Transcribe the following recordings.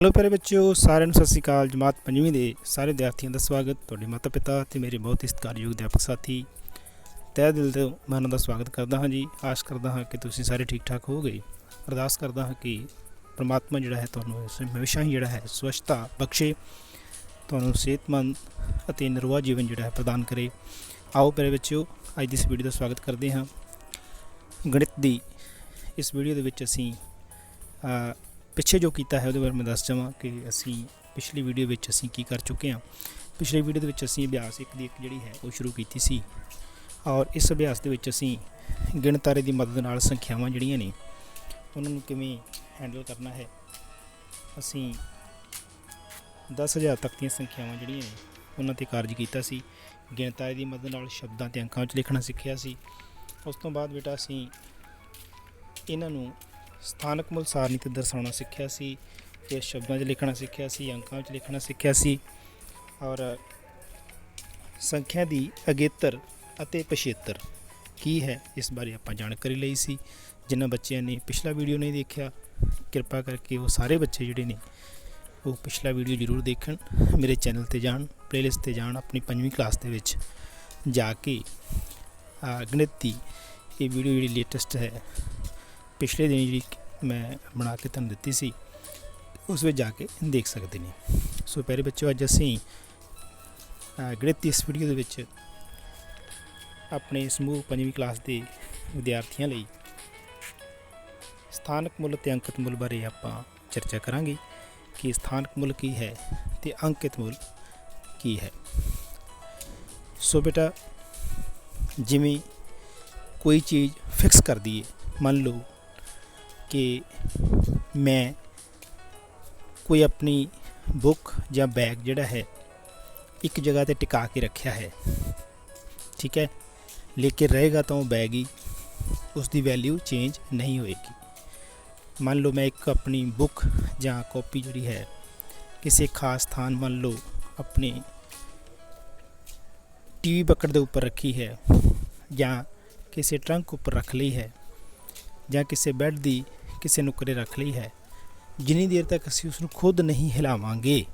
Hello ਪਿਆਰੇ ਬੱਚਿਓ, ਸਾਰਿਆਂ ਨੂੰ ਸਤਿ ਸ੍ਰੀ ਅਕਾਲ। ਜਮਾਤ ਪੰਜਵੀਂ ਦੇ ਸਾਰੇ ਵਿਦਿਆਰਥੀਆਂ ਦਾ ਸਵਾਗਤ। ਤੁਹਾਡੇ ਮਾਤਾ ਪਿਤਾ ਤੇ ਮੇਰੇ ਬਹੁਤ ਹੀ ਸਤਿਕਾਰਯੋਗ ਅਧਿਆਪਕ ਸਾਥੀ, ਤਹਿ ਦਿਲ ਤੋਂ ਮੈਂ ਉਹਨਾਂ ਦਾ ਸਵਾਗਤ ਕਰਦਾ ਹਾਂ ਜੀ। ਆਸ ਕਰਦਾ ਹਾਂ ਕਿ ਤੁਸੀਂ ਸਾਰੇ ਠੀਕ ਠਾਕ ਹੋਵੋਗੇ। ਅਰਦਾਸ ਕਰਦਾ ਹਾਂ ਕਿ ਪ੍ਰਮਾਤਮਾ ਜਿਹੜਾ ਹੈ ਤੁਹਾਨੂੰ ਇਸ ਹਮੇਸ਼ਾ ਹੀ ਜਿਹੜਾ ਹੈ ਸਵੱਛਤਾ ਬਖਸ਼ੇ, ਤੁਹਾਨੂੰ ਸਿਹਤਮੰਦ ਅਤੇ ਨਿਰਵਾ ਜੀਵਨ ਜਿਹੜਾ ਹੈ ਪ੍ਰਦਾਨ ਕਰੇ। ਆਓ ਪਿਆਰੇ ਬੱਚਿਓ, ਅੱਜ ਦੀ ਇਸ ਵੀਡੀਓ ਦਾ ਸਵਾਗਤ ਕਰਦੇ ਹਾਂ। ਗਣਿਤ ਦੀ ਇਸ ਵੀਡੀਓ ਦੇ ਵਿੱਚ ਅਸੀਂ ਪਿੱਛੇ ਜੋ ਕੀਤਾ ਹੈ, ਉਹਦੇ ਬਾਰੇ ਮੈਂ ਦੱਸ ਜਾਵਾਂ ਕਿ ਅਸੀਂ ਪਿਛਲੀ ਵੀਡੀਓ ਵਿੱਚ ਅਸੀਂ ਕੀ ਕਰ ਚੁੱਕੇ ਹਾਂ। ਪਿਛਲੀ ਵੀਡੀਓ ਦੇ ਵਿੱਚ ਅਸੀਂ ਅਭਿਆਸ ਇੱਕ ਦੀ ਇੱਕ ਜਿਹੜੀ ਹੈ, ਉਹ ਸ਼ੁਰੂ ਕੀਤੀ ਸੀ। ਔਰ ਇਸ ਅਭਿਆਸ ਦੇ ਵਿੱਚ ਅਸੀਂ ਗਿਣਤਾਰੇ ਦੀ ਮਦਦ ਨਾਲ ਸੰਖਿਆਵਾਂ ਜਿਹੜੀਆਂ ਨੇ, ਉਹਨਾਂ ਨੂੰ ਕਿਵੇਂ ਹੈਂਡਲ ਕਰਨਾ ਹੈ, ਅਸੀਂ 10000 ਤੱਕ ਦੀਆਂ ਸੰਖਿਆਵਾਂ ਜਿਹੜੀਆਂ ਨੇ, ਉਹਨਾਂ ਤੇ ਕਾਰਜ ਕੀਤਾ ਸੀ। ਗਿਣਤਾਰੇ ਦੀ ਮਦਦ ਨਾਲ ਸ਼ਬਦਾਂ ਤੇ ਅੰਕਾਂ ਵਿੱਚ ਲਿਖਣਾ ਸਿੱਖਿਆ ਸੀ। ਉਸ ਤੋਂ ਬਾਅਦ ਬੇਟਾ, ਅਸੀਂ ਇਹਨਾਂ ਨੂੰ ਸਥਾਨਕ ਮੁੱਲ ਸਾਰਣੀ ਤੇ ਦਰਸਾਉਣਾ ਸਿੱਖਿਆ ਸੀ ਫਿਰ ਸ਼ਬਦਾਂ 'ਚ ਲਿਖਣਾ ਸਿੱਖਿਆ ਸੀ, ਅੰਕਾਂ 'ਚ ਲਿਖਣਾ ਸਿੱਖਿਆ ਸੀ ਔਰ ਸੰਖਿਆ ਦੀ ਅਗੇਤਰ ਅਤੇ ਪਛੇਤਰ ਕੀ ਹੈ, ਇਸ ਬਾਰੇ ਆਪਾਂ ਜਾਣਕਾਰੀ ਲਈ ਸੀ। ਜਿਨ੍ਹਾਂ ਬੱਚਿਆਂ ਨੇ ਪਿਛਲਾ ਵੀਡੀਓ ਨਹੀਂ ਦੇਖਿਆ, ਕਿਰਪਾ ਕਰਕੇ ਉਹ ਸਾਰੇ ਬੱਚੇ ਜਿਹੜੇ ਨੇ, ਉਹ ਪਿਛਲਾ ਵੀਡੀਓ ਜ਼ਰੂਰ ਦੇਖਣ। ਮੇਰੇ ਚੈਨਲ ਤੇ ਜਾਣ ਪਲੇਲਿਸਟ ਤੇ ਜਾਣ, ਆਪਣੀ ਪੰਜਵੀਂ ਕਲਾਸ ਦੇ ਵਿੱਚ ਜਾ ਕੇ ਗਣਿਤ ਦੀ ਇਹ ਵੀਡੀਓ ਜਿਹੜੀ ਲੇਟੈਸਟ ਹੈ ਪਿਛਲੇ ਦਿਨ ਜਿਹੜੀ ਮੈਂ ਬਣਾ ਕੇ ਤੁਹਾਨੂੰ ਦਿੱਤੀ ਸੀ ਉਸ ਵਿੱਚ ਜਾ ਕੇ ਦੇਖ ਸਕਦੇ ਨੇ। ਸੋ ਪਿਆਰੇ ਬੱਚਿਓ ਅੱਜ ਅਸੀਂ ਅਹ, ਗਣਿਤ ਇਸ ਵੀਡੀਓ ਦੇ ਵਿੱਚ ਆਪਣੇ ਸਮੂਹ ਪੰਜਵੀਂ ਕਲਾਸ ਦੇ ਵਿਦਿਆਰਥੀਆਂ ਲਈ ਸਥਾਨਕ ਮੁੱਲ ਤੇ ਅੰਕਿਤ ਮੁੱਲ ਬਾਰੇ ਆਪਾਂ ਚਰਚਾ ਕਰਾਂਗੇ ਕਿ ਸਥਾਨਕ ਮੁੱਲ ਕੀ ਹੈ ਤੇ ਅੰਕਿਤ ਮੁੱਲ ਕੀ ਹੈ। ਸੋ ਬੇਟਾ ਜਿਵੇਂ ਕੋਈ ਚੀਜ਼ ਫਿਕਸ ਕਰਦੀ ਹੈ ਮੰਨ ਲਓ ਕਿ ਮੈਂ ਕੋਈ ਆਪਣੀ ਬੁੱਕ ਜਾਂ ਬੈਗ ਜਿਹੜਾ ਹੈ, ਇੱਕ ਜਗ੍ਹਾ ਤੇ ਟਿਕਾ ਕੇ ਰੱਖਿਆ ਹੈ। ਠੀਕ ਹੈ? ਲੇਕਿਨ ਰਹੇਗਾ ਤਾਂ ਉਹ ਬੈਗ ਹੀ ਉਸ ਦੀ ਵੈਲਿਊ ਚੇਂਜ ਨਹੀਂ ਹੋਏਗੀ। ਮੰਨ ਲਓ ਮੈਂ ਇੱਕ ਆਪਣੀ ਬੁੱਕ ਜਾਂ ਕਾਪੀ ਜਿਹੜੀ ਹੈ, ਕਿਸੇ ਖਾਸ ਸਥਾਨ ਮੰਨ ਲਓ ਆਪਣੇ ਟੀਵੀ ਬੱਕਟ ਦੇ ਉੱਪਰ ਰੱਖੀ ਹੈ ਜਾਂ ਕਿਸੇ ਟਰੰਕ ਉੱਪਰ ਰੱਖ ਲਈ ਹੈ ਜਾਂ ਕਿਸੇ ਬੈੱਡ ਦੀ ਕਿਸੇ ਨੁਕਰੇ ਰੱਖ ਲਈ ਹੈ। ਜਿੰਨੀ ਦੇਰ ਤੱਕ ਅਸੀਂ ਉਸ ਨੂੰ ਖੁਦ ਨਹੀਂ ਹਿਲਾਵਾਂਗੇ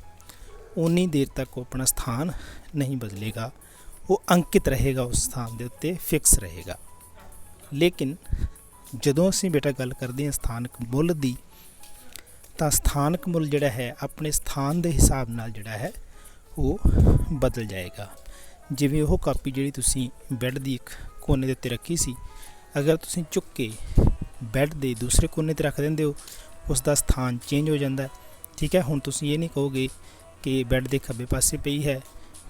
ਉਨੀ ਦੇਰ ਤੱਕ ਉਹ ਆਪਣਾ ਸਥਾਨ ਨਹੀਂ ਬਦਲੇਗਾ। ਉਹ ਅੰਕਿਤ ਰਹੇਗਾ, ਉਸ ਸਥਾਨ ਦੇ ਉੱਤੇ ਫਿਕਸ ਰਹੇਗਾ। ਲੇਕਿਨ ਜਦੋਂ ਅਸੀਂ ਬੇਟਾ ਗੱਲ ਕਰਦੇ ਹਾਂ ਸਥਾਨਕ ਮੁੱਲ ਦੀ, ਤਾਂ ਸਥਾਨਕ ਮੁੱਲ ਜਿਹੜਾ ਹੈ, ਆਪਣੇ ਸਥਾਨ ਦੇ ਹਿਸਾਬ ਨਾਲ ਜਿਹੜਾ ਹੈ, ਉਹ ਬਦਲ ਜਾਏਗਾ। ਜਿਵੇਂ ਉਹ ਕਾਪੀ ਜਿਹੜੀ ਤੁਸੀਂ ਬੈੱਡ ਦੀ ਇੱਕ ਕੋਨੇ ਦੇ ਉੱਤੇ ਰੱਖੀ ਸੀ, ਅਗਰ ਤੁਸੀਂ ਚੁੱਕ ਕੇ ਬੈੱਡ ਦੇ ਦੂਸਰੇ ਕੋਨੇ ਤੇ ਰੱਖ ਦਿੰਦੇ ਹੋ ਉਸ ਦਾ ਸਥਾਨ ਚੇਂਜ ਹੋ ਜਾਂਦਾ ਠੀਕ ਹੈ, ਹੁਣ ਤੁਸੀਂ ਇਹ ਨਹੀਂ ਕਹੋਗੇ ਕਿ ਬੈੱਡ ਦੇ ਖੱਬੇ ਪਾਸੇ ਪਈ ਹੈ।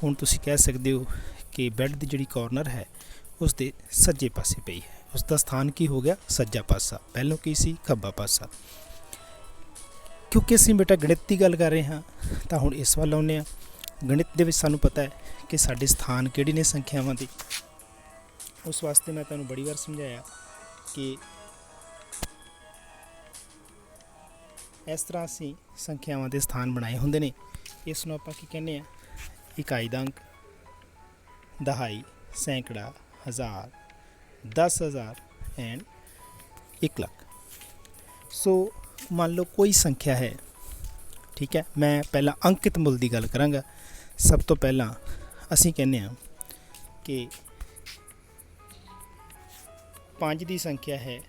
ਹੁਣ ਤੁਸੀਂ ਕਹਿ ਸਕਦੇ ਹੋ ਕਿ ਬੈੱਡ ਦੀ ਜਿਹੜੀ ਕਾਰਨਰ ਹੈ ਉਸ ਦੇ ਸੱਜੇ ਪਾਸੇ ਪਈ ਹੈ। ਉਸ ਦਾ ਸਥਾਨ ਕੀ ਹੋ ਗਿਆ? ਸੱਜਾ ਪਾਸਾ। ਪਹਿਲਾਂ ਕੀ ਸੀ? ਖੱਬਾ ਪਾਸਾ। ਕਿਉਂਕਿ ਅਸੀਂ ਬੇਟਾ ਗਣਿਤ ਦੀ ਗੱਲ ਕਰ ਰਹੇ ਹਾਂ, ਤਾਂ ਹੁਣ ਇਸ ਵੱਲ ਆਉਂਦੇ ਹਾਂ। ਗਣਿਤ ਦੇ ਵਿੱਚ ਸਾਨੂੰ ਪਤਾ ਹੈ ਕਿ ਸਾਡੇ ਸਥਾਨ ਕਿਹੜੇ ਨੇ ਸੰਖਿਆਵਾਂ ਦੇ। ਉਸ ਵਾਸਤੇ ਮੈਂ ਤੁਹਾਨੂੰ ਬੜੀ ਵਾਰ ਸਮਝਾਇਆ ਕਿ ਇਸ ਤਰ੍ਹਾਂ ਅਸੀਂ ਸੰਖਿਆਵਾਂ ਦੇ ਸਥਾਨ ਬਣਾਏ ਹੁੰਦੇ ਨੇ। ਇਸ ਨੂੰ ਆਪਾਂ ਕੀ ਕਹਿੰਦੇ ਆ? ਇਕਾਈ ਦਾ ਅੰਕ ਦਹਾਈ, ਸੈਂਕੜਾ, ਹਜ਼ਾਰ 10000 ਐਂਡ 1 ਲੱਖ। ਸੋ ਮੰਨ ਲਓ ਕੋਈ ਸੰਖਿਆ ਹੈ, ਠੀਕ ਹੈ, ਮੈਂ ਪਹਿਲਾਂ ਅੰਕਿਤ ਮੁੱਲ ਦੀ ਗੱਲ ਕਰਾਂਗਾ। ਸਭ ਤੋਂ ਪਹਿਲਾਂ ਅਸੀਂ ਕਹਿੰਦੇ ਆ ਕਿ 5 ਦੀ ਸੰਖਿਆ ਹੈ,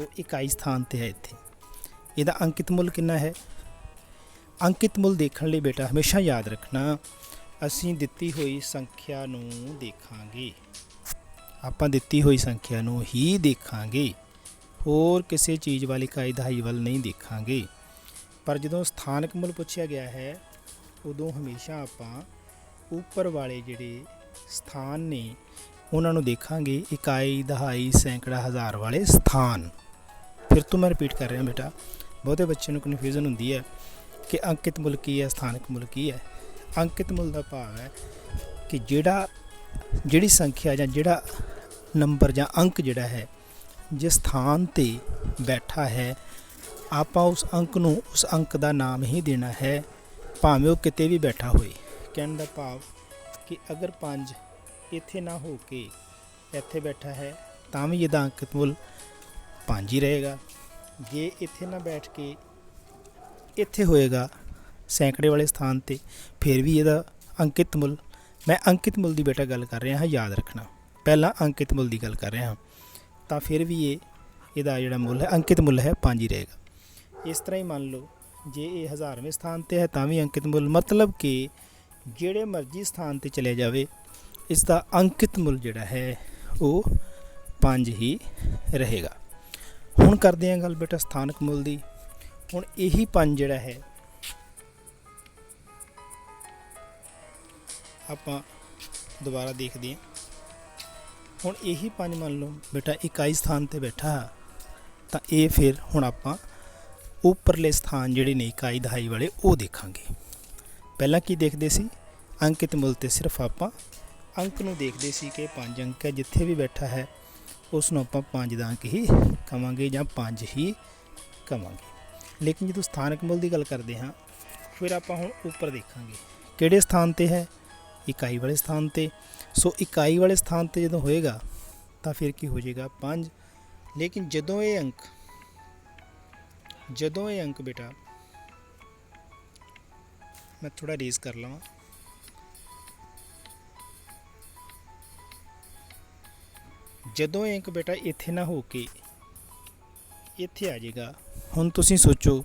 ਉਹ ਇਕਾਈ ਸਥਾਨ ਤੇ ਹੈ ਇੱਥੇ। ਇਹਦਾ ਅੰਕਿਤ ਮੁੱਲ ਕਿੰਨਾ ਹੈ? ਅੰਕਿਤ ਮੁੱਲ ਦੇਖਣ ਲਈ ਬੇਟਾ ਹਮੇਸ਼ਾ ਯਾਦ ਰੱਖਣਾ, ਅਸੀਂ ਦਿੱਤੀ ਹੋਈ ਸੰਖਿਆ ਨੂੰ ਦੇਖਾਂਗੇ। ਆਪਾਂ ਦਿੱਤੀ ਹੋਈ ਸੰਖਿਆ ਨੂੰ ਹੀ ਦੇਖਾਂਗੇ। ਹੋਰ ਕਿਸੇ ਚੀਜ਼ ਵੱਲ ਇਕਾਈ ਦਹਾਈ ਵੱਲ ਨਹੀਂ ਦੇਖਾਂਗੇ। ਪਰ ਜਦੋਂ ਸਥਾਨਕ ਮੁੱਲ ਪੁੱਛਿਆ ਗਿਆ ਹੈ, ਉਦੋਂ ਹਮੇਸ਼ਾ ਆਪਾਂ ਉੱਪਰ ਵਾਲੇ ਜਿਹੜੇ ਸਥਾਨ ਨੇ, ਉਹਨਾਂ ਨੂੰ ਦੇਖਾਂਗੇ। ਇਕਾਈ ਦਹਾਈ ਸੈਂਕੜਾ ਹਜ਼ਾਰ ਵਾਲੇ ਸਥਾਨ। ਫਿਰ ਤੋਂ ਮੈਂ ਰਿਪੀਟ ਕਰ ਰਿਹਾ ਬੇਟਾ ਬਹੁਤੇ ਬੱਚਿਆਂ ਨੂੰ ਕਨਫਿਊਜ਼ਨ ਹੁੰਦੀ ਹੈ ਕਿ ਅੰਕਿਤ ਮੁੱਲ ਕੀ ਹੈ, ਸਥਾਨਕ ਮੁੱਲ ਕੀ ਹੈ। ਅੰਕਿਤ ਮੁੱਲ ਦਾ ਭਾਵ ਹੈ ਕਿ ਜਿਹੜਾ, ਜਿਹੜੀ ਸੰਖਿਆ ਜਾਂ ਜਿਹੜਾ ਨੰਬਰ ਜਾਂ ਅੰਕ ਜਿਹੜਾ ਹੈ ਜਿਸ ਸਥਾਨ ਤੇ ਬੈਠਾ ਹੈ, ਆਪਾਂ ਉਸ ਅੰਕ ਨੂੰ ਉਸ ਅੰਕ ਦਾ ਨਾਮ ਹੀ ਦੇਣਾ ਹੈ, ਭਾਵੇਂ ਉਹ ਕਿਤੇ ਵੀ ਬੈਠਾ ਹੋਵੇ ਕਹਿਣ ਦਾ ਭਾਵ ਕਿ ਅਗਰ 5 ਇੱਥੇ ਨਾ ਹੋ ਕੇ ਇੱਥੇ ਬੈਠਾ ਹੈ, ਤਾਂ ਵੀ ਇਹਦਾ ਅੰਕਿਤ ਮੁੱਲ 5 ਹੀ ਰਹੇਗਾ। ਜੇ ਇੱਥੇ ਨਾ ਬੈਠ ਕੇ ਇੱਥੇ ਹੋਏਗਾ ਸੈਂਕੜੇ ਵਾਲੇ ਸਥਾਨ ਤੇ, ਫਿਰ ਵੀ ਇਹਦਾ ਅੰਕਿਤ ਮੁੱਲ, ਮੈਂ ਅੰਕਿਤ ਮੁੱਲ ਦੀ ਬੇਟਾ ਗੱਲ ਕਰ ਰਿਹਾ ਹਾਂ, ਯਾਦ ਰੱਖਣਾ। ਪਹਿਲਾਂ ਅੰਕਿਤ ਮੁੱਲ ਦੀ ਗੱਲ ਕਰ ਰਿਹਾ ਹਾਂ। ਤਾਂ ਫਿਰ ਵੀ ਇਹ, ਇਹਦਾ ਜਿਹੜਾ ਮੁੱਲ ਹੈ, ਅੰਕਿਤ ਮੁੱਲ ਹੈ 5 ਹੀ ਰਹੇਗਾ। ਇਸ ਤਰ੍ਹਾਂ ਹੀ ਮੰਨ ਲਓ, ਜੇ ਇਹ ਹਜ਼ਾਰਵੇਂ ਸਥਾਨ ਤੇ ਹੈ ਤਾਂ ਵੀ ਅੰਕਿਤ ਮੁੱਲ, ਮਤਲਬ ਕਿ ਜਿਹੜੇ ਮਰਜ਼ੀ ਸਥਾਨ ਤੇ ਚਲੇ ਜਾਵੇ ਇਸ ਦਾ ਅੰਕਿਤ ਮੁੱਲ ਜਿਹੜਾ ਹੈ, ਉਹ 5 ਹੀ ਰਹੇਗਾ। ਹੁਣ ਕਰਦੇ ਹਾਂ ਗੱਲ ਬੇਟਾ ਸਥਾਨਕ ਮੁੱਲ ਦੀ। ਹੁਣ ਇਹੀ 5 ਜਿਹੜਾ ਹੈ, ਆਪਾਂ ਦੁਬਾਰਾ ਦੇਖਦੇ ਹਾਂ ਹੁਣ ਇਹੀ ਪੰਜ ਮੰਨ ਲਓ, ਬੇਟਾ ਇਕਾਈ ਸਥਾਨ ਤੇ ਬੈਠਾ, ਤਾਂ ਇਹ ਫਿਰ ਹੁਣ ਆਪਾਂ ਉੱਪਰਲੇ ਸਥਾਨ ਜਿਹੜੇ ਨੇ ਇਕਾਈ ਦਹਾਈ ਵਾਲੇ, ਉਹ ਦੇਖਾਂਗੇ। ਪਹਿਲਾਂ ਕੀ ਦੇਖਦੇ ਸੀ? ਅੰਕਿਤ ਮੁੱਲ ਤੇ ਸਿਰਫ ਆਪਾਂ ਅੰਕ ਨੂੰ ਦੇਖਦੇ ਸੀ ਕਿ ਪੰਜ ਅੰਕ ਹੈ, ਜਿੱਥੇ ਵੀ ਬੈਠਾ ਹੈ ਉਸ ਨੂੰ ਆਪਾਂ ਪੰਜ ਦਾ ਅੰਕ ਹੀ ਕਵਾਂਗੇ ਜਾਂ ਪੰਜ ਹੀ ਕਵਾਂਗੇ। ਲੇਕਿਨ ਜਦੋਂ ਸਥਾਨਕ ਮੁੱਲ ਦੀ ਗੱਲ ਕਰਦੇ ਹਾਂ, ਫਿਰ ਆਪਾਂ ਹੁਣ ਉੱਪਰ ਦੇਖਾਂਗੇ। ਕਿਹੜੇ ਸਥਾਨ ਤੇ ਹੈ? ਇਕਾਈ ਵਾਲੇ ਸਥਾਨ ਤੇ। ਸੋ ਇਕਾਈ ਵਾਲੇ ਸਥਾਨ ਤੇ ਜਦੋਂ ਹੋਏਗਾ, ਤਾਂ ਫਿਰ ਕੀ ਹੋ ਜਾਏਗਾ? 5 ਲੇਕਿਨ ਜਦੋਂ ਇਹ ਅੰਕ, ਜਦੋਂ ਇਹ ਅੰਕ ਬੇਟਾ, ਮੈਂ ਥੋੜਾ ਰੇਜ਼ ਕਰ ਲਵਾਂ। ਜਦੋਂ ਇਹ ਅੰਕ ਬੇਟਾ ਇੱਥੇ ਨਾ ਹੋ ਕੇ ਇੱਥੇ ਆ ਜਾਏਗਾ, ਹੁਣ ਤੁਸੀਂ ਸੋਚੋ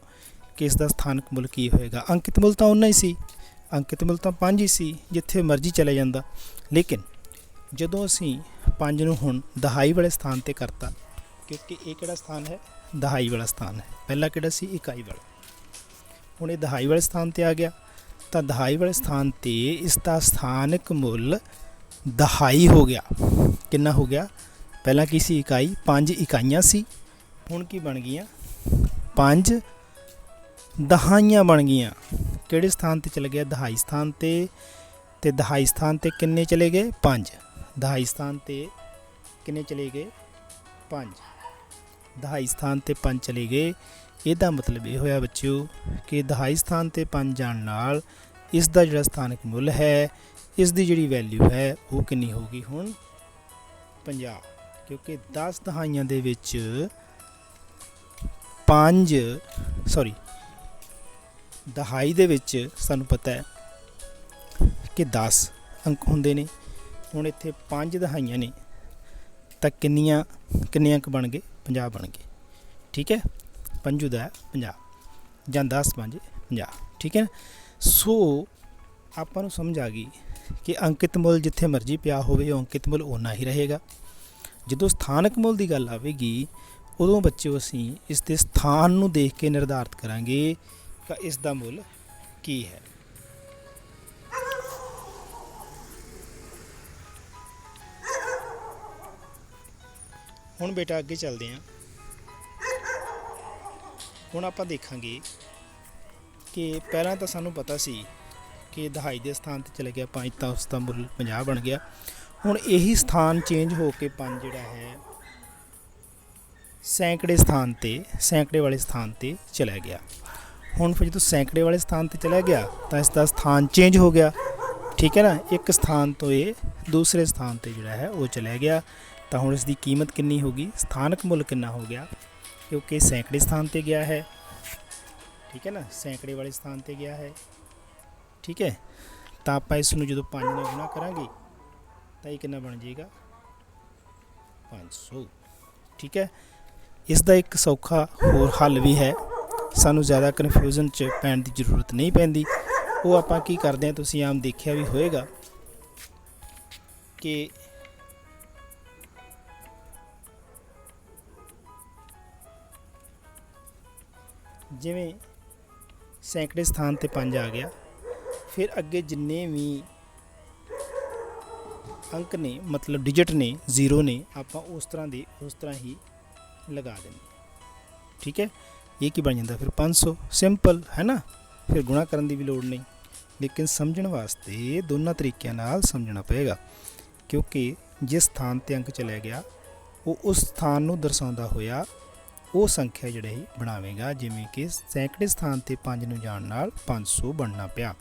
ਕਿ ਇਸ ਦਾ ਸਥਾਨਕ ਮੁੱਲ ਕੀ ਹੋਏਗਾ। ਅੰਕਿਤ ਮੁੱਲ ਤਾਂ ਉਨਾ ਹੀ ਸੀ। ਅੰਕਿਤ ਮੁੱਲ ਤਾਂ 5 ਹੀ ਸੀ, ਜਿੱਥੇ ਮਰਜ਼ੀ ਚਲੇ ਜਾਂਦਾ। ਲੇਕਿਨ ਜਦੋਂ ਅਸੀਂ 5 ਨੂੰ ਹੁਣ ਦਹਾਈ ਵਾਲੇ ਸਥਾਨ ਤੇ ਕਰਤਾ, ਕਿਉਂਕਿ ਇਹ ਕਿਹੜਾ ਸਥਾਨ ਹੈ? ਦਹਾਈ ਵਾਲਾ ਸਥਾਨ ਹੈ। ਪਹਿਲਾਂ ਕਿਹੜਾ ਸੀ? ਇਕਾਈ ਵਾਲਾ। ਹੁਣ ਇਹ ਦਹਾਈ ਵਾਲੇ ਸਥਾਨ ਤੇ ਆ ਗਿਆ। ਤਾਂ ਦਹਾਈ ਵਾਲੇ ਸਥਾਨ ਤੇ ਇਸ ਦਾ ਸਥਾਨਕ ਮੁੱਲ ਦਹਾਈ ਹੋ ਗਿਆ। ਕਿੰਨਾ ਹੋ ਗਿਆ? ਪਹਿਲਾਂ ਕੀ ਸੀ ਇਕਾਈ? 5 ਇਕਾਈਆਂ ਸੀ। ਹੁਣ ਕੀ ਬਣ ਗਈਆਂ? 5 ਦਹਾਈਆਂ ਬਣ ਗਈਆਂ। ਕਿਹੜੇ ਸਥਾਨ ਤੇ ਚਲੇ ਗਿਆ ਦਹਾਈ ਸਥਾਨ ਤੇ। ਤੇ ਦਹਾਈ ਸਥਾਨ ਤੇ ਕਿੰਨੇ ਚਲੇ ਗਏ? 5 ਦਹਾਈ ਸਥਾਨ ਤੇ ਕਿੰਨੇ ਚਲੇ ਗਏ? 5 ਦਹਾਈ ਸਥਾਨ ਤੇ 5 ਚਲੇ ਗਏ। ਇਹਦਾ ਮਤਲਬ ਇਹ ਹੋਇਆ ਬੱਚਿਓ ਕਿ ਦਹਾਈ ਸਥਾਨ ਤੇ 5 ਜਾਣ ਨਾਲ ਇਸ ਦਾ ਜਿਹੜਾ ਸਥਾਨਕ ਮੁੱਲ ਹੈ ਇਸ ਦੀ ਜਿਹੜੀ ਵੈਲਿਊ ਹੈ ਉਹ ਕਿੰਨੀ ਹੋਗੀ ਹੁਣ? 50 ਕਿਉਂਕਿ 10 ਦਹਾਈਆਂ ਦੇ ਵਿੱਚ 5 ਸੌਰੀ ਦਹਾਈ ਦੇ ਵਿੱਚ ਸਾਨੂੰ ਪਤਾ ਹੈ ਕਿ 10 ਅੰਕ ਹੁੰਦੇ ਨੇ। ਹੁਣ ਇੱਥੇ 5 ਦਹਾਈਆਂ ਨੇ, ਤਾਂ ਕਿੰਨੀਆਂ, ਕਿੰਨੇ ਅੰਕ ਬਣ ਗਏ? 50 ਬਣ ਗਏ। ਠੀਕ ਹੈ? ਪੰਜੂ ਦਾ 50 ਜਾਂ 10 ਪੰਜ 50 ਠੀਕ ਹੈ ਸੋ ਆਪਾਂ ਨੂੰ ਸਮਝ ਆ ਗਈ ਕਿ ਅੰਕਿਤ ਮੁੱਲ ਜਿੱਥੇ ਮਰਜ਼ੀ ਪਿਆ ਹੋਵੇ, ਉਹ ਅੰਕਿਤ ਮੁੱਲ ਓਨਾ ਹੀ ਰਹੇਗਾ। ਜਦੋਂ ਸਥਾਨਕ ਮੁੱਲ ਦੀ ਗੱਲ ਆਵੇਗੀ, ਉਦੋਂ ਬੱਚਿਓ ਅਸੀਂ ਇਸ ਦੇ ਸਥਾਨ ਨੂੰ ਦੇਖ ਕੇ ਨਿਰਧਾਰਤ ਕਰਾਂਗੇ ਕਿ ਇਸ ਦਾ ਮੁੱਲ ਕੀ ਹੈ। ਹੁਣ ਬੇਟਾ ਅੱਗੇ ਚੱਲਦੇ ਹਾਂ। ਹੁਣ ਆਪਾਂ ਦੇਖਾਂਗੇ ਕਿ ਪਹਿਲਾਂ ਤਾਂ ਸਾਨੂੰ ਪਤਾ ਸੀ ਕਿ ਦਹਾਈ ਦੇ ਸਥਾਨ ਤੇ ਚਲੇ ਗਿਆ 5 ਤਾਂ ਉਸ ਦਾ ਮੁੱਲ 50 ਬਣ ਗਿਆ। ਹੁਣ ਇਹੀ ਸਥਾਨ ਚੇਂਜ ਹੋ ਕੇ 5 ਜਿਹੜਾ ਹੈ, ਸੈਂਕੜੇ ਸਥਾਨ ਤੇ, ਸੈਂਕੜੇ ਵਾਲੇ ਸਥਾਨ ਤੇ ਚਲਾ ਗਿਆ। ਹੁਣ ਫਿਰ ਜਦੋਂ ਸੈਂਕੜੇ ਵਾਲੇ ਸਥਾਨ ਤੇ ਚਲਾ ਗਿਆ, ਤਾਂ ਇਸ ਦਾ ਸਥਾਨ ਚੇਂਜ ਹੋ ਗਿਆ। ਠੀਕ ਹੈ ਨਾ? ਇੱਕ ਸਥਾਨ ਤੋਂ ਇਹ ਦੂਸਰੇ ਸਥਾਨ ਤੇ ਜਿਹੜਾ ਹੈ, ਉਹ ਚਲਾ ਗਿਆ। ਤਾਂ ਹੁਣ ਇਸ ਦੀ ਕੀਮਤ ਕਿੰਨੀ ਹੋਗੀ ਸਥਾਨਕ ਮੁੱਲ ਕਿੰਨਾ ਹੋ ਗਿਆ? ਕਿਉਂਕਿ ਸੈਂਕੜੇ ਸਥਾਨ ਤੇ ਗਿਆ ਹੈ। ਠੀਕ ਹੈ ਨਾ? ਸੈਂਕੜੇ ਵਾਲੇ ਸਥਾਨ ਤੇ ਗਿਆ ਹੈ। ਠੀਕ ਹੈ? ਤਾਂ ਆਪਾਂ ਇਸ ਨੂੰ ਜਦੋਂ 5 ਨਾਲ ਗੁਣਾ ਕਰਾਂਗੇ ਤਾਂ ਇਹ ਕਿੰਨਾ ਬਣ ਜਾਏਗਾ? 500 ਠੀਕ ਹੈ? ਇਸ ਦਾ ਇੱਕ ਸੌਖਾ ਹੋਰ ਹੱਲ ਵੀ ਹੈ। ਸਾਨੂੰ ਜ਼ਿਆਦਾ ਕਨਫਿਊਜ਼ਨ ਚ ਪੈਣ ਦੀ ਜ਼ਰੂਰਤ ਨਹੀਂ ਪੈਂਦੀ। ਉਹ ਆਪਾਂ ਕੀ ਕਰਦੇ ਹਾਂ? ਤੁਸੀਂ ਆਮ ਦੇਖਿਆ ਵੀ ਹੋਏਗਾ ਕਿ ਜਿਵੇਂ ਸੈਂਕੜੇ ਸਥਾਨ ਤੇ 5 ਆ ਗਿਆ, ਫਿਰ ਅੱਗੇ ਜਿੰਨੇ ਵੀ ਅੰਕ ਨੇ, ਮਤਲਬ ਡਿਜਟ ਨੇ ਜ਼ੀਰੋ ਨੇ, ਆਪਾਂ ਉਸ ਤਰ੍ਹਾਂ ਦੇ, ਉਸ ਤਰ੍ਹਾਂ ਹੀ ਲਗਾ ਦਿੰਦੇ ਠੀਕ ਹੈ? ਇਹ ਕੀ ਬਣ ਜਾਂਦਾ? ਫਿਰ 500 ਸਿੰਪਲ ਹੈ ਨਾ? ਫਿਰ ਗੁਣਾ ਕਰਨ ਦੀ ਵੀ ਲੋੜ ਨਹੀਂ। ਲੇਕਿਨ ਸਮਝਣ ਵਾਸਤੇ ਦੋਨਾਂ ਤਰੀਕਿਆਂ ਨਾਲ ਸਮਝਣਾ ਪਏਗਾ। ਕਿਉਂਕਿ ਜਿਸ ਸਥਾਨ ਤੇ ਅੰਕ ਚਲੇ ਗਿਆ, ਉਹ ਉਸ ਸਥਾਨ ਨੂੰ ਦਰਸਾਉਂਦਾ ਹੋਇਆ ਉਹ ਸੰਖਿਆ ਜਿਹੜਾ ਹੀ ਬਣਾਵੇਗਾ, ਜਿਵੇਂ ਕਿ ਸੈਂਕੜੇ ਸਥਾਨ ਤੇ 5 ਨੂੰ ਜਾਣ ਨਾਲ 500 ਬਣਨਾ ਪਿਆ।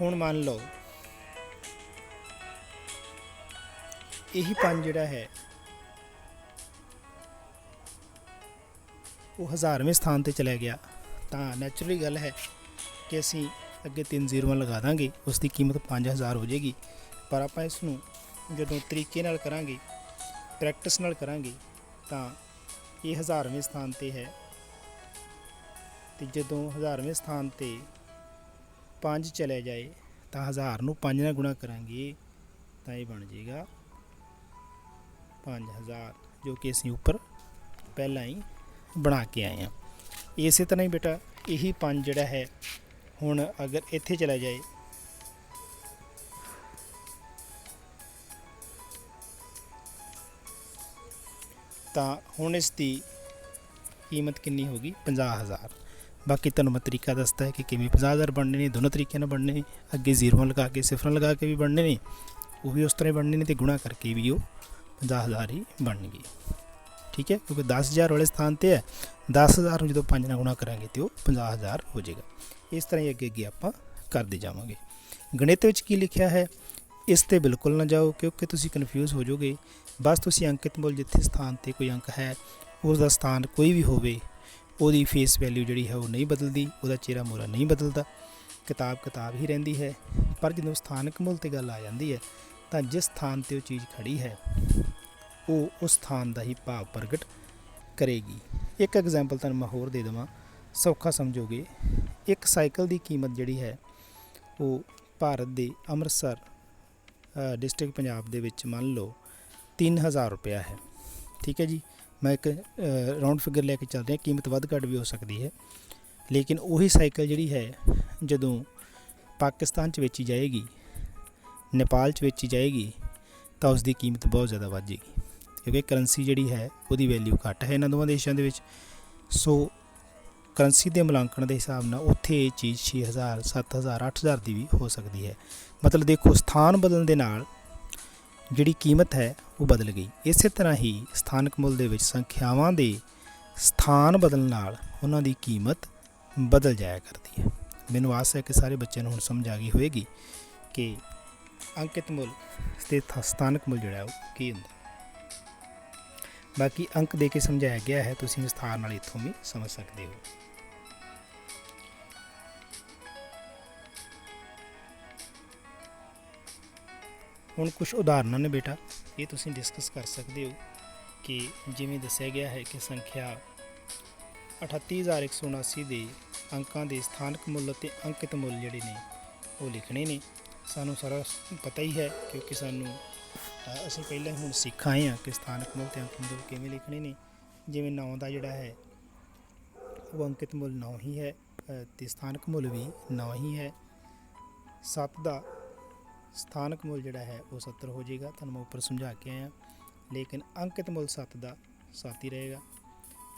ਹੁਣ ਮੰਨ ਲਓ ਇਹੀ ਪੰਜ ਜਿਹੜਾ ਹੈ, ਉਹ ਹਜ਼ਾਰਵੇਂ ਸਥਾਨ ਤੇ ਚਲਾ ਗਿਆ। ਤਾਂ ਨੈਚੁਰਲੀ ਗੱਲ ਹੈ ਕਿ ਅਸੀਂ ਅੱਗੇ ਤਿੰਨ ਜ਼ੀਰੋਆਂ ਲਗਾ ਦਾਂਗੇ ਉਸ ਦੀ ਕੀਮਤ 5000 ਹੋ ਜਾਏਗੀ। ਪਰ ਆਪਾਂ ਇਸ ਨੂੰ ਜਦੋਂ ਤਰੀਕੇ ਨਾਲ ਕਰਾਂਗੇ ਪ੍ਰੈਕਟਿਸ ਨਾਲ ਕਰਾਂਗੇ, ਤਾਂ ਇਹ ਹਜ਼ਾਰਵੇਂ ਸਥਾਨ ਤੇ ਹੈ। ਤੇ ਜਦੋਂ ਹਜ਼ਾਰਵੇਂ ਸਥਾਨ ਤੇ 5 ਚਲੇ ਜਾਏ, ਤਾਂ ਹਜ਼ਾਰ ਨੂੰ 5 ਨਾਲ ਗੁਣਾ ਕਰਾਂਗੇ, ਤਾਂ ਇਹ ਬਣ ਜਾਏਗਾ 5000 ਜੋ ਕਿ ਅਸੀਂ ਉੱਪਰ ਪਹਿਲਾਂ ਹੀ ਬਣਾ ਕੇ ਆਏ ਹਾਂ। ਇਸੇ ਤਰ੍ਹਾਂ ਹੀ ਬੇਟਾ, ਇਹੀ 5 ਜਿਹੜਾ ਹੈ, ਹੁਣ ਅਗਰ ਇੱਥੇ ਚਲਾ ਜਾਏ। ਤਾਂ ਹੁਣ ਇਸ ਦੀ ਕੀਮਤ ਕਿੰਨੀ ਹੋਗੀ 50000 ਬਾਕੀ ਤੁਹਾਨੂੰ ਮੈਂ ਤਰੀਕਾ ਦੱਸਦਾ ਹੈ ਕਿ ਕਿਵੇਂ 50000 ਬਣਨੇ ਨੇ, ਦੋਨੋਂ ਤਰੀਕਿਆਂ ਨਾਲ ਬਣਨੇ ਨੇ। ਅੱਗੇ ਜ਼ੀਰੋਆਂ ਲਗਾ ਕੇ, ਸਿਫਰਾਂ ਲਗਾ ਕੇ ਵੀ ਬਣਨੇ ਨੇ। ਉਹ ਵੀ ਉਸ ਤਰ੍ਹਾਂ ਹੀ ਬਣਨੇ ਨੇ ਤੇ ਗੁਣਾ ਕਰਕੇ ਵੀ ਉਹ 50000 ਹੀ ਬਣਨਗੇ ਠੀਕ ਹੈ ਕਿਉਂਕਿ 10000 ਵਾਲੇ ਸਥਾਨ ਤੇ ਹੈ 10000 ਨੂੰ ਜਦੋਂ 5 ਨਾਲ ਗੁਣਾ ਕਰਾਂਗੇ ਤੇ ਉਹ 50000 ਹੋ ਜਾਏਗਾ ਇਸ ਤਰ੍ਹਾਂ ਹੀ ਅੱਗੇ ਅੱਗੇ ਆਪਾਂ ਕਰਦੇ ਜਾਵਾਂਗੇ ਗਣਿਤ ਵਿੱਚ ਕੀ ਲਿਖਿਆ ਹੈ ਇਸ ਤੇ ਬਿਲਕੁਲ ਨਾ ਜਾਓ ਕਿਉਂਕਿ ਤੁਸੀਂ ਕਨਫਿਊਜ਼ ਹੋ ਜਾਓਗੇ ਬਸ ਤੁਸੀਂ ਅੰਕਿਤ ਮੁੱਲ ਜਿੱਥੇ ਸਥਾਨ ਤੇ ਕੋਈ ਅੰਕ ਹੈ ਉਸ ਦਾ ਸਥਾਨ ਕੋਈ ਵੀ ਹੋਵੇ ਉਹਦੀ ਫੇਸ ਵੈਲਿਊ ਜਿਹੜੀ ਹੈ ਉਹ ਨਹੀਂ ਬਦਲਦੀ ਉਹਦਾ ਚਿਹਰਾ ਮੋਰਾ ਨਹੀਂ ਬਦਲਦਾ ਕਿਤਾਬ ਕਿਤਾਬ ਹੀ ਰਹਿੰਦੀ ਹੈ ਪਰ ਜਦੋਂ ਸਥਾਨਕ ਮੁੱਲ ਤੇ ਗੱਲ ਆ ਜਾਂਦੀ ਹੈ ਤਾਂ ਜਿਸ ਸਥਾਨ ਤੇ ਉਹ ਚੀਜ਼ ਖੜੀ ਹੈ, ਉਹ ਉਸ ਸਥਾਨ ਦਾ ਹੀ ਭਾਵ ਪ੍ਰਗਟ ਕਰੇਗੀ। ਇੱਕ ਐਗਜ਼ਾਮਪਲ ਤੁਹਾਨੂੰ ਮੈਂ ਹੋਰ ਦੇ ਦੇਵਾਂ। ਸੌਖਾ ਸਮਝੋਗੇ, ਇੱਕ ਸਾਈਕਲ ਦੀ ਕੀਮਤ ਜਿਹੜੀ ਹੈ, ਉਹ ਭਾਰਤ ਦੇ ਅੰਮ੍ਰਿਤਸਰ ਡਿਸਟ੍ਰਿਕਟ ਪੰਜਾਬ ਦੇ ਵਿੱਚ ਮੰਨ ਲਓ 3000 ਰੁਪਇਆ ਹੈ। ਠੀਕ ਹੈ ਜੀ? ਮੈਂ ਇੱਕ ਰਾਉਂਡ ਫਿਗਰ ਲੈ ਕੇ ਚੱਲਦੇ ਹਾਂ। ਕੀਮਤ ਵੱਧ ਘੱਟ ਵੀ ਹੋ ਸਕਦੀ ਹੈ। ਲੇਕਿਨ ਉਹੀ ਸਾਈਕਲ ਜਿਹੜੀ ਹੈ, ਜਦੋਂ ਪਾਕਿਸਤਾਨ 'ਚ ਵੇਚੀ ਜਾਏਗੀ ਨੇਪਾਲ 'ਚ ਵੇਚੀ ਜਾਏਗੀ, ਤਾਂ ਉਸ ਦੀ ਕੀਮਤ ਬਹੁਤ ਜ਼ਿਆਦਾ ਵੱਧ ਜਾਏਗੀ ਕਿਉਂਕਿ ਕਰੰਸੀ ਜਿਹੜੀ ਹੈ, ਉਹਦੀ ਵੈਲਿਊ ਘੱਟ ਹੈ ਇਹਨਾਂ ਦੋਵਾਂ ਦੇਸ਼ਾਂ ਦੇ ਵਿੱਚ। ਸੋ ਕਰੰਸੀ ਦੇ ਮੁਲਾਂਕਣ ਦੇ ਹਿਸਾਬ ਨਾਲ ਉੱਥੇ ਇਹ ਚੀਜ਼ 6000 7000 8000 ਦੀ ਵੀ ਹੋ ਸਕਦੀ ਹੈ। ਮਤਲਬ ਦੇਖੋ, ਸਥਾਨ ਬਦਲਣ ਦੇ ਨਾਲ ਜਿਹੜੀ ਕੀਮਤ ਹੈ, ਉਹ ਬਦਲ ਗਈ। ਇਸੇ ਤਰ੍ਹਾਂ ਹੀ ਸਥਾਨਕ ਮੁੱਲ ਦੇ ਵਿੱਚ ਸੰਖਿਆਵਾਂ ਦੇ ਸਥਾਨ ਬਦਲਣ ਨਾਲ ਉਹਨਾਂ ਦੀ ਕੀਮਤ ਬਦਲ ਜਾਇਆ ਕਰਦੀ ਹੈ। ਮੈਨੂੰ ਆਸ ਹੈ ਕਿ ਸਾਰੇ ਬੱਚਿਆਂ ਨੂੰ ਹੁਣ ਸਮਝ ਆ ਗਈ ਹੋਵੇਗੀ ਕਿ ਅੰਕਿਤ ਮੁੱਲ ਤੇ ਸਥਾਨਕ ਮੁੱਲ ਜਿਹੜਾ ਉਹ ਕੀ ਹੁੰਦਾ? ਬਾਕੀ ਅੰਕ ਦੇ ਕੇ ਸਮਝਾਇਆ ਗਿਆ ਹੈ, ਤੁਸੀਂ ਵਿਸਥਾਰ ਨਾਲ ਇੱਥੋਂ ਵੀ ਸਮਝ ਸਕਦੇ ਹੋ। ਹੁਣ ਕੁਝ ਉਦਾਹਰਨਾਂ ਨੇ ਬੇਟਾ, ਇਹ ਤੁਸੀਂ ਡਿਸਕਸ ਕਰ ਸਕਦੇ ਹੋ ਕਿ ਜਿਵੇਂ ਦੱਸਿਆ ਗਿਆ ਹੈ ਕਿ ਸੰਖਿਆ 38179 ਦੇ ਅੰਕਾਂ ਦੇ ਸਥਾਨਕ ਮੁੱਲ ਅਤੇ ਅੰਕਿਤ ਮੁੱਲ ਜਿਹੜੇ ਨੇ, ਉਹ ਲਿਖਣੇ ਨੇ। ਸਾਨੂੰ ਸਾਰਾ ਪਤਾ ਹੀ ਹੈ ਕਿਉਂਕਿ ਸਾਨੂੰ ਅ, ਅਸੀਂ ਪਹਿਲਾਂ ਹੁਣ ਸਿੱਖ ਆਏ ਹਾਂ ਕਿ ਸਥਾਨਕ ਮੁੱਲ ਤੇ ਅੰਕਿਤ ਮੁੱਲ ਕਿਵੇਂ ਲਿਖਣੇ ਨੇ। ਜਿਵੇਂ 9 ਦਾ ਜਿਹੜਾ ਹੈ ਉਹ ਅੰਕਿਤ ਮੁੱਲ 9 ਹੀ ਹੈ ਅ, ਤੇ ਸਥਾਨਕ ਮੁੱਲ ਵੀ 9 ਹੀ ਹੈ। 7 ਦਾ ਸਥਾਨਕ ਮੁੱਲ ਜਿਹੜਾ ਹੈ ਉਹ 70 ਹੋ ਜਾਏਗਾ। ਤੁਹਾਨੂੰ ਮੈਂ ਉੱਪਰ ਸਮਝਾ ਕੇ ਆਇਆ। ਲੇਕਿਨ ਅੰਕਿਤ ਮੁੱਲ 7 ਦਾ 7 ਹੀ ਰਹੇਗਾ।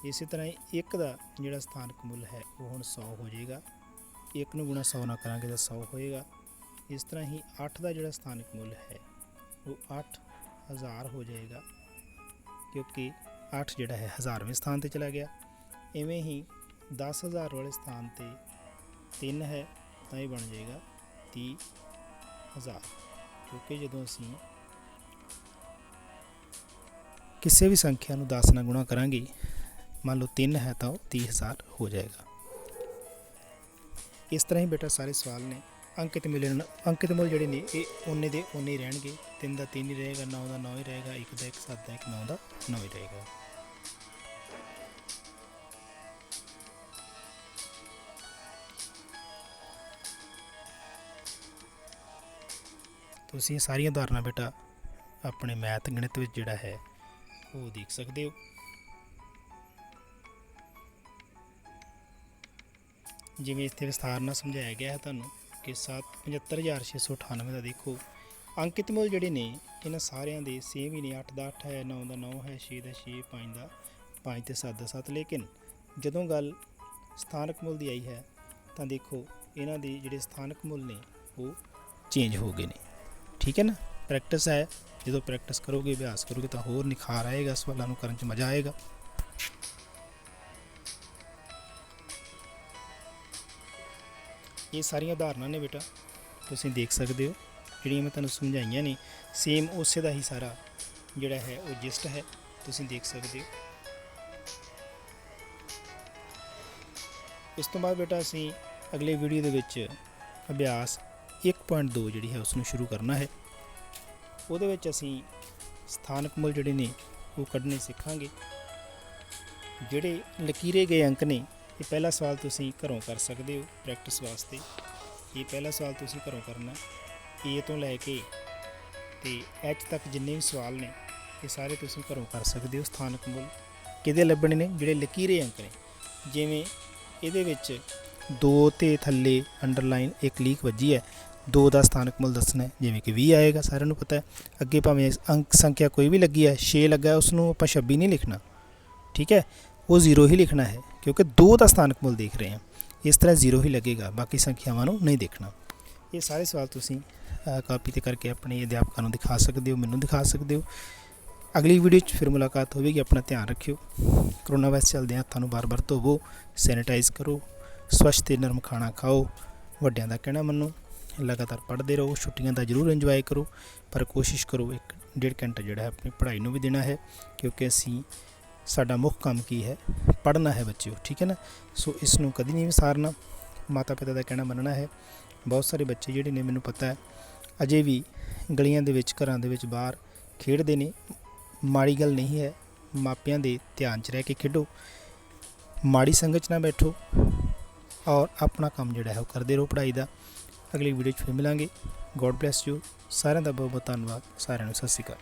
ਇਸੇ ਤਰ੍ਹਾਂ ਹੀ 1 ਦਾ ਜਿਹੜਾ ਸਥਾਨਕ ਮੁੱਲ ਹੈ ਉਹ ਹੁਣ 100 ਹੋ ਜਾਏਗਾ। 1 ਨੂੰ ਗੁਣਾ 100 ਨਾ ਕਰਾਂਗੇ ਤਾਂ 100 ਹੋਏਗਾ। ਇਸ ਤਰ੍ਹਾਂ ਹੀ 8 ਦਾ ਜਿਹੜਾ ਸਥਾਨਕ ਮੁੱਲ ਹੈ, ਉਹ 8000 ਹੋ ਜਾਏਗਾ, ਕਿਉਂਕਿ 8 ਜਿਹੜਾ ਹੈ ਹਜ਼ਾਰਵੇਂ ਸਥਾਨ ਤੇ ਚਲਾ ਗਿਆ। ਇਵੇਂ ਹੀ 10000 ਵਾਲੇ ਸਥਾਨ ਤੇ 3 ਹੈ, ਤਾਂ ਇਹ ਬਣ ਜਾਏਗਾ 30000 ਕਿਉਂਕਿ ਜਦੋਂ ਅਸੀਂ ਕਿਸੇ ਵੀ ਸੰਖਿਆ ਨੂੰ 10 ਨਾਲ ਗੁਣਾ ਕਰਾਂਗੇ, ਮੰਨ ਲਓ 3 ਹੈ ਤਾਂ ਉਹ 30000 ਹੋ ਜਾਏਗਾ। ਇਸ ਤਰ੍ਹਾਂ ਹੀ ਬੇਟਾ ਸਾਰੇ ਸਵਾਲ ਨੇ। ਅੰਕਿਤ ਮਿਲਣ ਅੰਕਿਤ ਮੁੱਲ ਜਿਹੜੇ ਨੇ, ਇਹ ਉਹਨੇ ਦੇ ਉਹਨੇ ਹੀ ਰਹਿਣਗੇ। ਤਿੰਨ ਦਾ ਤਿੰਨ ਹੀ ਰਹੇਗਾ 9 ਦਾ ਨੌ ਹੀ ਰਹੇਗਾ, ਇੱਕ ਦਾ 1 7 ਦਾ 1 9 ਦਾ ਨੌ ਹੀ ਰਹੇਗਾ। ਤੁਸੀਂ ਇਹ ਸਾਰੀਆਂ ਉਦਾਹਰਨਾਂ ਬੇਟਾ, ਆਪਣੇ ਮੈਥ ਗਣਿਤ ਵਿੱਚ ਜਿਹੜਾ ਹੈ, ਉਹ ਦੇਖ ਸਕਦੇ ਹੋ। ਜਿਵੇਂ ਇੱਥੇ ਵਿਸਥਾਰ ਨਾਲ ਸਮਝਾਇਆ ਗਿਆ ਹੈ ਤੁਹਾਨੂੰ ਕਿ 7 75698 ਦਾ ਦੇਖੋ। ਅੰਕਿਤ ਮੁੱਲ ਜਿਹੜੇ ਨੇ, ਇਹਨਾਂ ਸਾਰਿਆਂ ਦੇ ਸੇਮ ਹੀ ਨੇ 8 ਦਾ 8 ਹੈ 9 ਦਾ 9 ਹੈ 6 ਦਾ 6 5 ਦਾ 5 ਤੇ 7 ਦਾ 7 ਲੇਕਿਨ ਜਦੋਂ ਗੱਲ ਸਥਾਨਕ ਮੁੱਲ ਦੀ ਆਈ ਹੈ, ਤਾਂ ਦੇਖੋ ਇਹਨਾਂ ਦੇ ਜਿਹੜੇ ਸਥਾਨਕ ਮੁੱਲ ਨੇ, ਉਹ ਚੇਂਜ ਹੋ ਗਏ ਨੇ। ਠੀਕ ਹੈ ਨਾ? ਪ੍ਰੈਕਟਿਸ ਹੈ। ਜਦੋਂ ਪ੍ਰੈਕਟਿਸ ਕਰੋਗੇ, ਅਭਿਆਸ ਕਰੋਗੇ, ਤਾਂ ਹੋਰ ਨਿਖਾਰ ਆਏਗਾ, ਸਵਾਲਾਂ ਨੂੰ ਕਰਨ 'ਚ ਮਜ਼ਾ ਆਏਗਾ। ਇਹ ਸਾਰੀਆਂ ਉਦਾਹਰਨਾਂ ਨੇ ਬੇਟਾ। ਤੁਸੀਂ ਦੇਖ ਸਕਦੇ ਹੋ, ਜਿਹੜੀਆਂ ਮੈਂ ਤੁਹਾਨੂੰ ਸਮਝਾਈਆਂ ਨੇ ਸੇਮ ਉਸੇ ਦਾ ਹੀ ਸਾਰਾ ਜਿਹੜਾ ਹੈ, ਉਹ ਜਿਸਟ ਹੈ। ਤੁਸੀਂ ਦੇਖ ਸਕਦੇ ਹੋ। ਇਸ ਤੋਂ ਬਾਅਦ ਬੇਟਾ ਅਸੀਂ ਅਗਲੇ ਵੀਡੀਓ ਦੇ ਵਿੱਚ ਅਭਿਆਸ 1.2 ਜਿਹੜੀ ਹੈ ਉਸ ਨੂੰ ਸ਼ੁਰੂ ਕਰਨਾ ਹੈ। ਉਹਦੇ ਵਿੱਚ ਅਸੀਂ ਸਥਾਨਕ ਮੁੱਲ ਜਿਹੜੇ ਨੇ, ਉਹ ਕੱਢਣੇ ਸਿੱਖਾਂਗੇ। ਜਿਹੜੇ ਲਕੀਰੇ ਗਏ ਅੰਕ ਨੇ ਇਹ ਪਹਿਲਾ ਸਵਾਲ ਤੁਸੀਂ ਘਰੋਂ ਕਰ ਸਕਦੇ ਹੋ ਪ੍ਰੈਕਟਿਸ ਵਾਸਤੇ। ਇਹ ਪਹਿਲਾ ਸਵਾਲ ਤੁਸੀਂ ਘਰੋਂ ਕਰਨਾ। A ਤੋਂ ਲੈ ਕੇ ਤੇ H ਤੱਕ ਜਿੰਨੇ ਵੀ ਸਵਾਲ ਨੇ ਇਹ ਸਾਰੇ ਤੁਸੀਂ ਘਰੋਂ ਕਰ ਸਕਦੇ ਹੋ ਸਥਾਨਕ ਮੁੱਲ। ਕਿਹਦੇ ਲੱਭਣੇ ਨੇ? ਜਿਹੜੇ ਲਕੀਰੇ ਅੰਕ ਨੇ। ਜਿਵੇਂ ਇਹਦੇ ਵਿੱਚ 2 ਤੇ ਥੱਲੇ ਅੰਡਰਲਾਈਨ ਇੱਕ ਲੀਕ ਵੱਜੀ ਹੈ। 2 ਦਾ ਸਥਾਨਕ ਮੁੱਲ ਦੱਸਣਾ ਹੈ। ਜਿਵੇਂ ਕਿ 20 ਆਏਗਾ ਸਾਰਿਆਂ ਨੂੰ ਪਤਾ ਹੈ। ਅੱਗੇ ਭਾਵੇਂ ਅੰਕ ਸੰਖਿਆ ਕੋਈ ਵੀ ਲੱਗੀ ਹੈ 6 ਲੱਗਾ ਹੈ, ਉਸ ਨੂੰ ਆਪਾਂ 26 ਨਹੀਂ ਲਿਖਣਾ। ਠੀਕ ਹੈ? ਉਹ 0 ਹੀ ਲਿਖਣਾ ਹੈ। ਕਿਉਂਕਿ 2 ਦਾ ਸਥਾਨਕ ਮੁੱਲ ਦੇਖ ਰਹੇ ਹਾਂ। ਇਸ ਤਰ੍ਹਾਂ ਜ਼ੀਰੋ ਹੀ ਲੱਗੇਗਾ, ਬਾਕੀ ਸੰਖਿਆਵਾਂ ਨੂੰ ਨਹੀਂ ਦੇਖਣਾ। ਇਹ ਸਾਰੇ ਸਵਾਲ ਤੁਸੀਂ ਕਾਪੀ ਤੇ ਕਰਕੇ ਆਪਣੇ ਅਧਿਆਪਕਾਂ ਨੂੰ ਦਿਖਾ ਸਕਦੇ ਹੋ, ਮੈਨੂੰ ਦਿਖਾ ਸਕਦੇ ਹੋ। ਅਗਲੀ ਵੀਡੀਓ 'ਚ ਫਿਰ ਮੁਲਾਕਾਤ ਹੋਵੇਗੀ, ਆਪਣਾ ਧਿਆਨ ਰੱਖਿਓ। ਕਰੋਨਾ ਵਾਇਰਸ ਚੱਲਦੇ ਹੱਥਾਂ ਨੂੰ ਬਾਰ-ਬਾਰ ਧੋਵੋ, ਸੈਨੀਟਾਈਜ਼ ਕਰੋ, ਸਵੱਛ ਤੇ ਨਰਮ ਖਾਣਾ ਖਾਓ, ਵੱਡਿਆਂ ਦਾ ਕਹਿਣਾ ਮੰਨੋ, ਲਗਾਤਾਰ ਪੜ੍ਹਦੇ ਰਹੋ, ਛੁੱਟੀਆਂ ਦਾ ਜ਼ਰੂਰ ਇੰਜੋਏ ਕਰੋ, ਪਰ ਕੋਸ਼ਿਸ਼ ਕਰੋ, ਇੱਕ ਡੇਢ ਘੰਟਾ ਜਿਹੜਾ ਹੈ ਆਪਣੀ ਪੜ੍ਹਾਈ ਨੂੰ ਵੀ ਦੇਣਾ ਹੈ, ਕਿਉਂਕਿ ਅਸੀਂ ਸਾਡਾ ਮੁੱਖ ਕੰਮ ਕੀ ਹੈ? ਪੜ੍ਹਨਾ ਹੈ ਬੱਚਿਓ, ਠੀਕ ਹੈ ਨਾ? ਸੋ ਇਸ ਨੂੰ ਕਦੀ ਨਹੀਂ ਵਿਸਾਰਨਾ। ਮਾਤਾ ਪਿਤਾ ਦਾ ਕਹਿਣਾ ਮੰਨਣਾ ਹੈ। ਬਹੁਤ ਸਾਰੇ ਬੱਚੇ ਜਿਹੜੇ ਨੇ, ਮੈਨੂੰ ਪਤਾ ਹੈ, ਅਜੇ ਵੀ ਗਲੀਆਂ ਦੇ ਵਿੱਚ, ਘਰਾਂ ਦੇ ਵਿੱਚ ਬਾਹਰ ਖੇਡਦੇ ਨੇ। ਮਾੜੀ ਗੱਲ ਨਹੀਂ ਹੈ, ਮਾਪਿਆਂ ਦੇ ਧਿਆਨ 'ਚ ਰਹਿ ਕੇ ਖੇਡੋ। ਮਾੜੀ ਸੰਗਤ 'ਚ ਨਾ ਬੈਠੋ ਔਰ ਆਪਣਾ ਕੰਮ ਜਿਹੜਾ ਹੈ ਉਹ ਕਰਦੇ ਰਹੋ ਪੜ੍ਹਾਈ ਦਾ। ਅਗਲੀ ਵੀਡੀਓ 'ਚ ਫਿਰ ਮਿਲਾਂਗੇ। ਗੋਡ ਬlesਸ ਯੂ ਸਾਰਿਆਂ ਦਾ ਬਹੁਤ ਬਹੁਤ ਧੰਨਵਾਦ। ਸਾਰਿਆਂ ਨੂੰ ਸਤਿ ਸ਼੍ਰੀ ਅਕਾਲ।